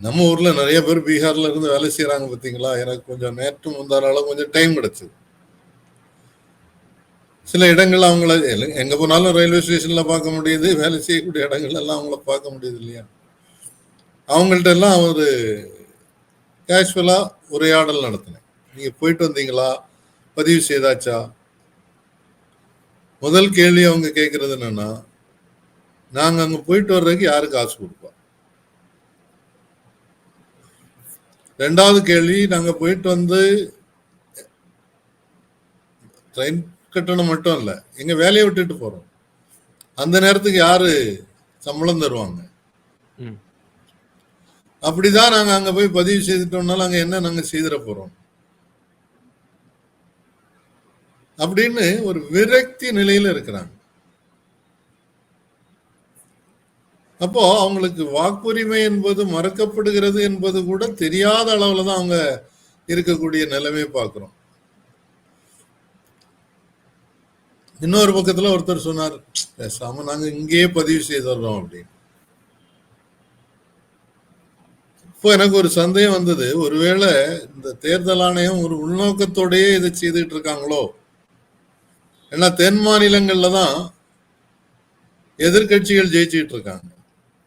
நம்ம ஊர்ல நிறைய பேர் பீகார்ல இருந்து வேலை செய்யறாங்க பாத்தீங்களா? எனக்கு கொஞ்சம் நேற்று முந்தானால கொஞ்சம் டைம் கிடைச்சது. சில இடங்கள் அவங்கள எங்க போனாலும் ரயில்வே ஸ்டேஷன்ல பார்க்க முடியுது. வேலை செய்யக்கூடிய இடங்கள் எல்லாம் அவங்கள பார்க்க முடியுது இல்லையா? அவங்கள்ட்ட எல்லாம் ஒரு கேஷுவலா உரையாடல் நடத்தினேன். நீங்க போயிட்டு வந்தீங்களா? பதிவு செய்தாச்சா? முதல் கேள்வி அவங்க கேட்கறது என்னன்னா நாங்க அங்க போயிட்டு வர்றதுக்கு யாரு காசு கொடுக்கும் ரெண்டாவது கேள்வி நாங்க போயிட்டு வந்து ட்ரெயின் கட்டணம் மட்டும் இல்ல எங்க வேலையை விட்டுட்டு போறோம். அந்த நேரத்துக்கு யாரு சம்பளம் தருவாங்க? ம். அப்படிதான் நாங்க அங்க போய் பதிவு செய்துட்டோம்னாலும் அங்க என்ன நாங்க செய்திட போறோம்? அப்படின்னு ஒரு விரக்தி நிலையில இருக்கிறாங்க. அப்போ அவங்களுக்கு வாக்குரிமை என்பது மறக்கப்படுகிறது என்பது கூட தெரியாத அளவுல தான் அவங்க இருக்கக்கூடிய நிலைமை பார்க்கிறோம். இன்னொரு பக்கத்துல ஒருத்தர் சொன்னார் பேசாம நாங்க இங்கேயே பதிவு செய்தோம் அப்படின்னு. இப்போ எனக்கு ஒரு சந்தேகம் வந்தது. ஒருவேளை இந்த தேர்தல் ஆணையம் ஒரு உள்நோக்கத்தோடயே இதை செய்துட்டு இருக்காங்களோ? ஏன்னா தென் மாநிலங்கள்ல தான் எதிர்க்கட்சிகள் ஜெயிச்சுட்டு இருக்காங்க.